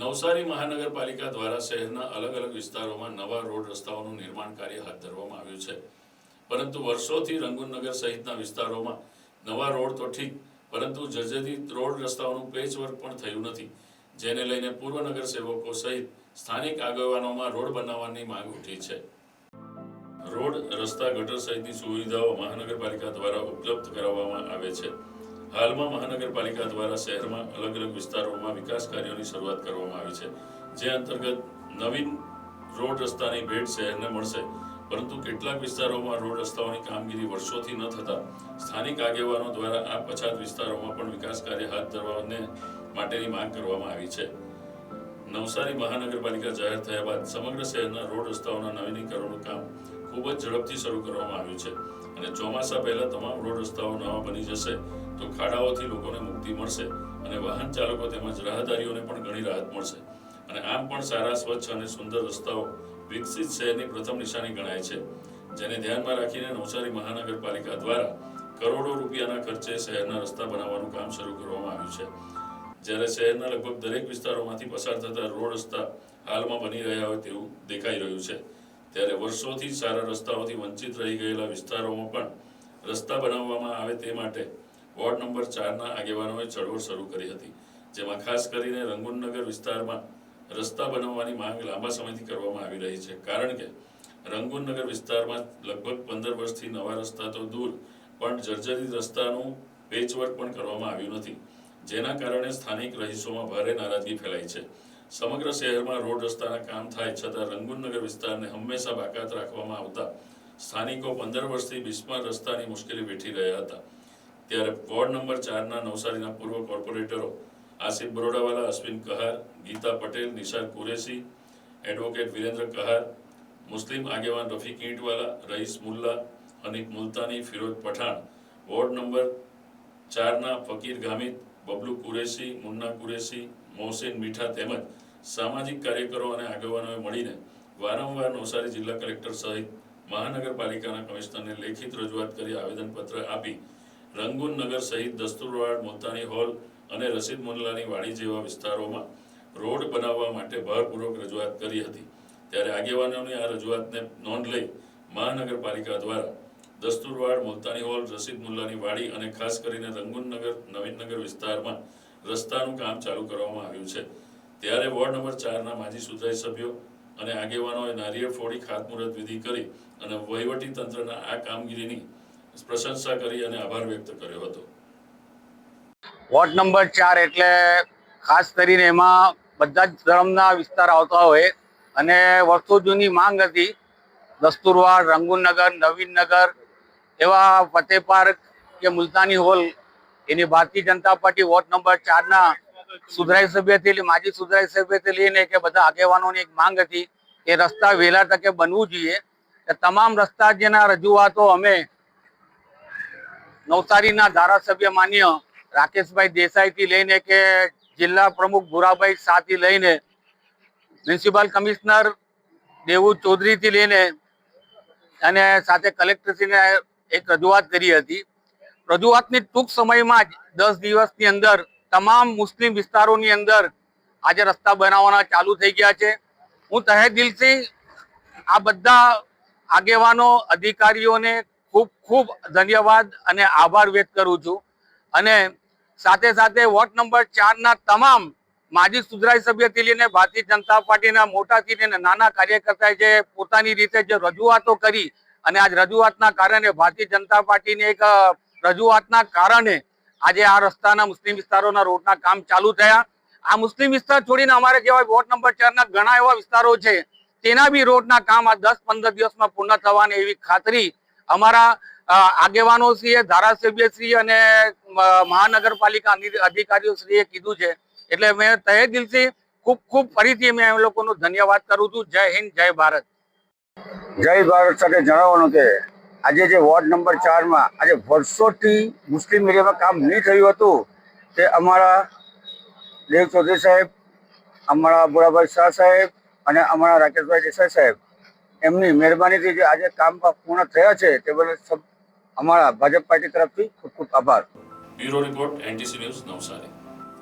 નવસારી મહાનગરપાલિકા દ્વારા શહેરના અલગ અલગ વિસ્તારોમાં નવા રોડ રસ્તાઓનું નિર્માણ કાર્ય હાથ ધરવામાં આવ્યું છે. પરંતુ વર્ષોથી રંગુનગર સહિતના વિસ્તારોમાં નવા રોડ તો ઠીક, પરંતુ જર્જરિત રોડ રસ્તાઓનું પેચવર્ક પણ થયું નથી, જેને લઈને પૂર્વ નગરસેવકો સહિત સ્થાનિક આગેવાનોમાં રોડ બનાવવાની માંગ ઉઠી છે. રોડ રસ્તા ગટર સહિતની સુવિધાઓ મહાનગરપાલિકા દ્વારા ઉપલબ્ધ કરાવવામાં આવે છે. હાલમાં મહાનગરપાલિકા દ્વારા શહેરમાં અલગ અલગ વિસ્તારોમાં વિકાસ કાર્યોની શરૂઆત કરવામાં આવી છે, જે અંતર્ગત નવીન રોડ રસ્તાની ભેટ શહેરને મળશે. પરંતુ કેટલાક વિસ્તારોમાં રોડ રસ્તાઓની કામગીરી વર્ષોથી ન થતા સ્થાનિક આગેવાનો દ્વારા આ પછાત વિસ્તારોમાં પણ વિકાસ કાર્ય હાથ ધરવાને માટેની માંગ કરવામાં આવી છે. નવસારી મહાનગરપાલિકા જાહેર થયા બાદ સમગ્ર શહેરના રોડ રસ્તાઓના નવીનીકરણનું કામ ખૂબ જ ઝડપથી શરૂ કરવામાં આવ્યું છે અને ચોમાસા પહેલા તમામ રોડ રસ્તાઓ નવા બની જશે. તો ખાડાઓથી લોકોને મુક્તિ મળશે અને વાહન ચાલકો તેમજ રાહદારીઓને પણ ઘણી રાહત મળશે. અને આમ પણ સારા, સ્વચ્છ અને સુંદર રસ્તાઓ વિકસિત શહેરની પ્રથમ નિશાની ગણાય છે, જેને ધ્યાનમાં રાખીને નવસારી મહાનગરપાલિકા દ્વારા કરોડો રૂપિયાના ખર્ચે શહેરના રસ્તા બનાવવાનું કામ શરૂ કરવામાં આવ્યું છે. જ્યારે શહેરના લગભગ દરેક વિસ્તારોમાંથી પસાર થતા રોડ રસ્તા હાલમાં બની રહ્યા હોય તેવું દેખાઈ રહ્યું છે. ત્યારે વર્ષોથી સારા રસ્તાઓથી વંચિત રહી ગયેલા વિસ્તારોમાં પણ રસ્તા બનાવવામાં આવે તે માટે વોર્ડ નંબર ચારના આગેવાનોએ ચળવળ શરૂ કરી હતી, જેમાં ખાસ કરીને રંગુનનગર વિસ્તારમાં રસ્તા બનાવવાની માંગ લાંબા સમયથી કરવામાં આવી રહી છે. કારણ કે રંગુનનગર વિસ્તારમાં લગભગ પંદર વર્ષથી નવા રસ્તા તો દૂર, પણ જર્જરિત રસ્તાનું પેચવર્ક પણ કરવામાં આવ્યું નથી, જેના કારણે સ્થાનિક રહીશોમાં ભારે નારાજગી ફેલાઈ છે. સમગ્ર શહેરમાં રોડ રસ્તાના કામ થાય છતાં રંગુનનગર વિસ્તારને હંમેશા બાકાત રાખવામાં આવતા સ્થાનિકો પંદર વર્ષથી બિસ્માર રસ્તાની મુશ્કેલી વેઠી રહ્યા હતા. ત્યારે વોર્ડ નંબર ચારના નવસારીના પૂર્વ કોર્પોરેટરો આસિફ બરોડાવાલા, અશ્વિન કહાર, ગીતા પટેલ નિશાર કુરેશી, એડવોકેટ વિરેન્દ્ર કહાર, મુસ્લિમ આગેવાન રફીક ઈંટવાલા, રઈસ મુલ્લા અનિક મુલતાની, ફિરોજ પઠાણ, વોર્ડ નંબર ચારના ફકીર ગામિત, બબલુ કુરેશી, મુન્ના કુરેશી, મોહસિન મીઠા તેમજ સામાજિક કાર્યકરો અને આગેવાનોએ મળીને વારંવાર નવસારી જિલ્લા કલેક્ટર સહિત મહાનગરપાલિકાના કમિશનરને લેખિત રજૂઆત કરી આવેદનપત્ર આપી રંગૂન નગર સહિત દસ્તુરવાડ મુલતાની હોલ અને રસીદ મુલ્લાની વાડી જેવા વિસ્તારોમાં રોડ બનાવવા માટે ભારપૂર્વક રજૂઆત કરી હતી. ત્યારે આગેવાનોની આ રજૂઆતને નોંધ લઈ મહાનગરપાલિકા દ્વારા દસ્તુરવાડ મુલતાની હોલ રસીદ મુલ્લાની વાડી અને ખાસ કરીને રંગૂનનગર નવીનનગર વિસ્તારમાં રસ્તાનું કામ ચાલુ કરવામાં આવ્યું છે. ત્યારે વોર્ડ નંબર ચારના માજી સુધારી સભ્યો અને આગેવાનોએ નારિયેળ ફોડી ખાતમુહૂર્ત વિધિ કરી અને વહીવટી તંત્રના આ કામગીરીની પ્રશંસા કરી અને આભાર વ્યક્ત કર્યો હતો. વોર્ડ નંબર ચાર એટલે ખાસ કરીને એમાં બધા જ ધર્મના વિસ્તાર આવતા હોય અને વર્ષો જૂની માંગ હતી. દસ્તુરવાડ, રંગુનગર, નવીનનગર એવા ફતેહ પાર્ક કે મુલતાની હોલ એની Bharatiya Janata party ward number ચારના સુધરાઈ સભ્યથી લઈ- માજી સુધરાઈ સભ્યથી લઈને કે બધા આગેવાનોની એક માંગ હતી કે રસ્તા વહેલા તકે બનવું જોઈએ. તમામ રસ્તા જેના રજૂઆતો અમે નવસારીના ધારાસભ્ય માન્ય રાકેશભાઈ દેસાઈથી લઈને કે જિલ્લા પ્રમુખ ભુરાભાઈ શાહથી લઈને મ્યુનિસિપલ કમિશનર દેવુ ચૌધરીથી લઈને અને સાથે કલેક્ટરશ્રીને એક રજૂઆત કરી હતી. રજૂઆતની ટૂંક સમયમાં જ દસ દિવસની અંદર તમામ મુસ્લિમ વિસ્તારોની અંદર આજે રસ્તા બનાવવાના ચાલુ થઈ ગયા છે. હું તહે દિલથી આ બધા આગેવાનો, અધિકારીઓને ખૂબ ખૂબ ધન્યવાદ અને આભાર વ્યક્ત કરું છું. અને સાથે સાથે વોર્ડ નંબર ચારના તમામ માજી સુધરાઈ સભ્યથી લઈને ભારતીય જનતા પાર્ટીના મોટાથી લઈને નાના કાર્યકર્તાએ જે પોતાની રીતે જે રજૂઆતો કરી અને આજ રજૂઆતના કારણે ભારતીય જનતા પાર્ટીની એક રજૂઆતના કારણે આજે આ રસ્તાના મુસ્લિમ વિસ્તારોના રોડના કામ ચાલુ થયા. આ મુસ્લિમ વિસ્તાર છોડીને અમારે જેવા વોર્ડ નંબર ચારના ઘણા એવા વિસ્તારો છે. તેના બી રોડના કામ આ દસ પંદર દિવસમાં પૂર્ણ થવાની એવી ખાતરી અમારા અ, આગેવાનોશ્રીએ ધારાસભ્યશ્રી અને અ, મહાનગરપાલિકા અધિ- અધિકારીઓશ્રીએ કીધું છે. એટલે મેં તહે દિલથી ખૂબ ખૂબ ફરીથી મેં એ લોકોનો ધન્યવાદ કરું છું. જય હિન્દ જય ભારત. જય ભારત સાથે જણાવવાનું કે આજે જે વોર્ડ નંબર ચારમાં આજે વર્ષોથી મુસ્લિમ એરિયામાં કામ નહીં થયું હતું તે અમારા દેવ ચૌધરી સાહેબ અમારા બોરાભાઈ શાહ સાહેબ અને અમારા રાકેશભાઈ દેસાઈ સાહેબ એમની મહેરબાનીથી જે આજે કામ પૂર્ણ થયા છે, તે બદલ અમારા ભાજપ પાર્ટી તરફથી ખૂબ ખૂબ આભાર. Bureau report, NTC news Navsari.